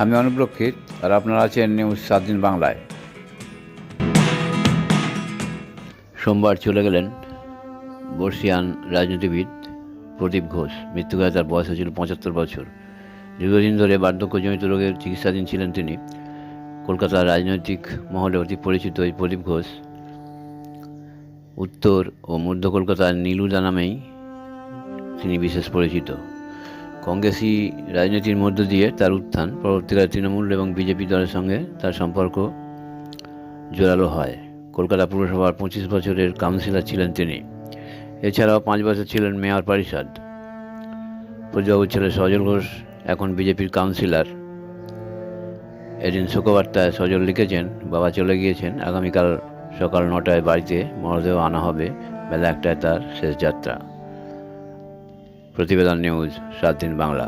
আমি অনুপ্রক্ষিত আর আপনারা আছেন নিউজ সাত দিন বাংলায়। সোমবার চলে গেলেন বর্ষিয়ান রাজনীতিবিদ প্রদীপ ঘোষ। মৃত্যুকালে তার বয়স হয়েছিল পঁচাত্তর বছর। দীর্ঘদিন ধরে বার্ধক্যজনিত রোগের চিকিৎসাধীন ছিলেন তিনি। কলকাতার রাজনৈতিক মহলে অতি পরিচিত এই প্রদীপ ঘোষ উত্তর ও মধ্য কলকাতার নীলুদা নামেই তিনি বিশেষ পরিচিত। কংগ্রেসি রাজনীতির মধ্য দিয়ে তার উত্থান, পরবর্তীকালে তৃণমূল এবং বিজেপি দলের সঙ্গে তার সম্পর্ক জোরালো হয়। কলকাতা পুরসভার পঁচিশ বছরের কাউন্সিলর ছিলেন তিনি। এছাড়াও পাঁচ বছর ছিলেন মেয়র পরিষদ। প্রজাবাবুর ছেলে সজল ঘোষ, এখন বিজেপির কাউন্সিলর। এদিন শোকবার্তায় সজল লিখেছেন, বাবা চলে গিয়েছেন, আগামীকাল সকাল নটায় বাড়িতে মরদেহ আনা হবে, বেলা একটায় তার শেষ যাত্রা। প্রতিবেদন নিউজ সাত দিন বাংলা।